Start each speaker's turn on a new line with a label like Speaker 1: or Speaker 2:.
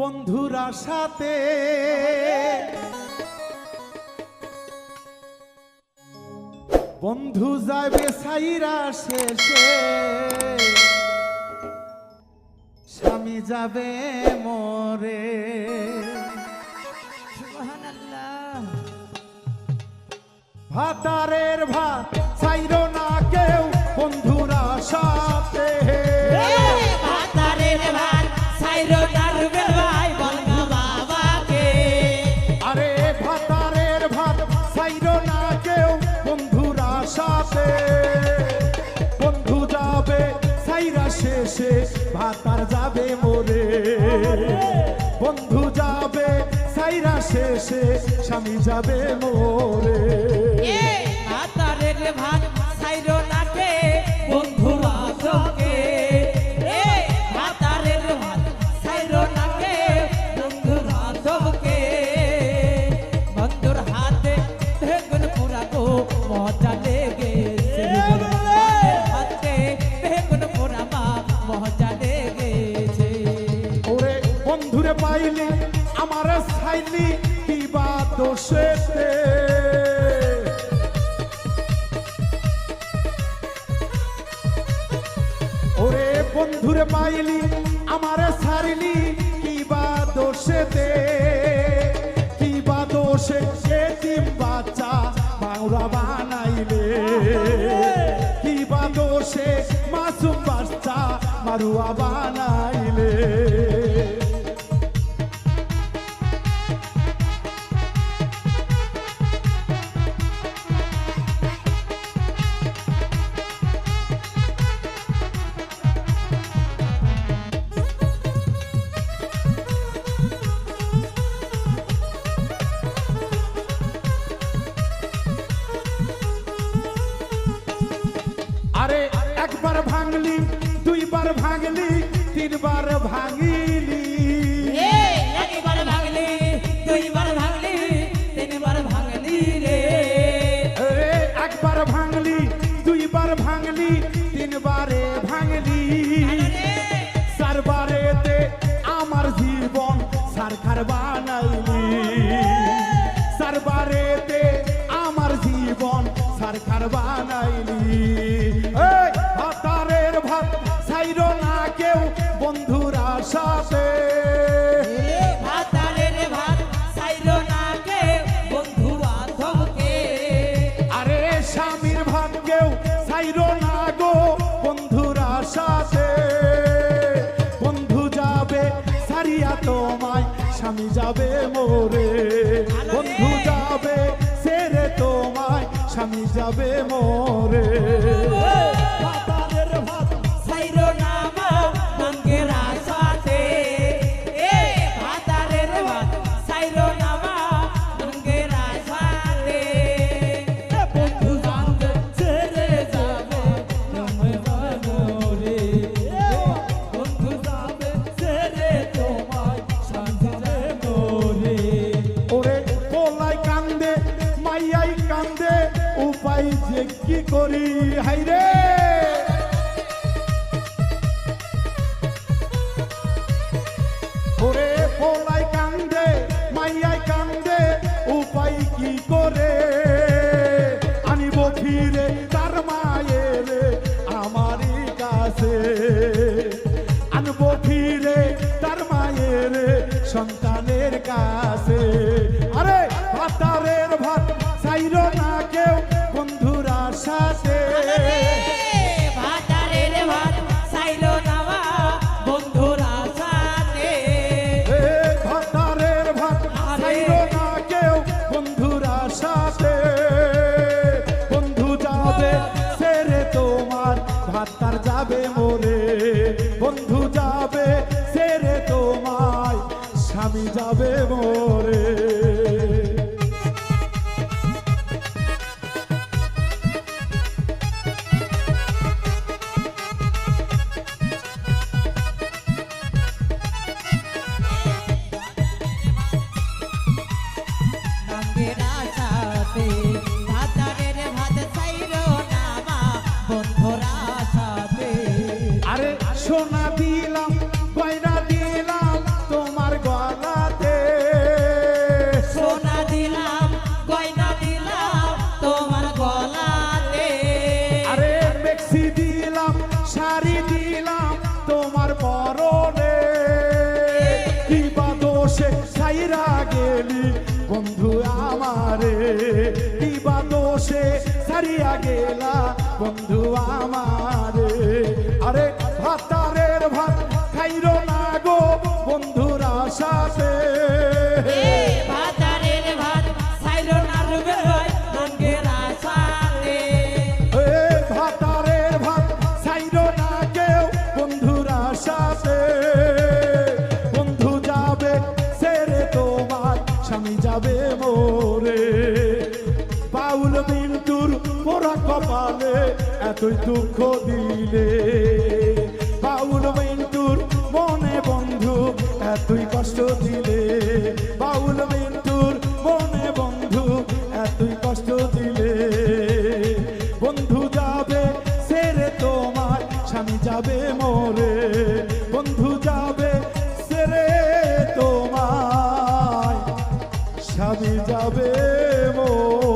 Speaker 1: বন্ধুরা সাথে। বন্ধু যাবে সাইরা শেষে। স্বামী যাবে মরে। ভাতারের ভাত চাইরো না কেউ, বন্ধুরা সাথে।
Speaker 2: ভাতারের ভাত সাইরো নারবেল
Speaker 1: সাথে বন্ধু যাবে, সাইরা শেষে ভাতার যাবে মোরে। বন্ধু যাবে, সাইরা শেষে স্বামী যাবে মোরে।
Speaker 2: ভাত, সাইরো
Speaker 1: দোষেতে ওরে বন্ধুরে পাইলি আমার সারিলি কিবা দোষেতে? কিবা দোষে এতিম বাচ্চা বাউরা বানাইলে? কিবা দোষে মাসুম বাচ্চা মারুয়া বানাইলে? আরে একবার ভাঙলি দুইবার ভাঙলি তিনবার ভাঙিলি।
Speaker 2: একবার ভাগলি দুইবার ভাগলি তিনবার ভাগলি রে।
Speaker 1: একবার ভাঙলি দুইবার ভাঙলি তিনবারে ভাঙলি। চারবারেতে আমার জীবন সারখার বানাইলি। চারবারেতে আমার জীবন সারখার বানাইলি।
Speaker 2: সাইরো বান্ধবকে
Speaker 1: আরে স্বামীর কেউ ছাইরো না গো বন্ধুরা সাথে বন্ধু যাবে সারিয়া তোমায় স্বামী যাবে মোরে বন্ধু যাবে সেরে তোমায় স্বামী যাবে মোরে উপায় যে কি করি? হাইরে ওরে পোলাই কান্দে মাইয়াই কান্দে, উপায় কি করে? আনিব ফিরে তার মায়ের আমারই কাছে। আনব ফিরে তার মায়ের সন্তানের তোমার ভাতার যাবে মোরে বন্ধু যাবে সেরে তোমায় স্বামী যাবে মোরে
Speaker 2: বসে সাইরা গেলি। বন্ধু আমারে কিবা দোষে
Speaker 1: সারিয়া গেলা। বন্ধু আমারে, আরে ভাতারের ভাত খাইরো না গো বন্ধুরা সাথে কপালে এতই দুঃখ দিলে। পাউল মিন্টুর মনে বন্ধু এতই কষ্ট দিলে। পাউল মিন্টুর মনে বন্ধু এতই কষ্ট দিলে। বন্ধু যাবে, সেরে তোমার স্বামী যাবে মোরে। বন্ধু যাবে, সেরে তোমার স্বামী যাবে মোরে।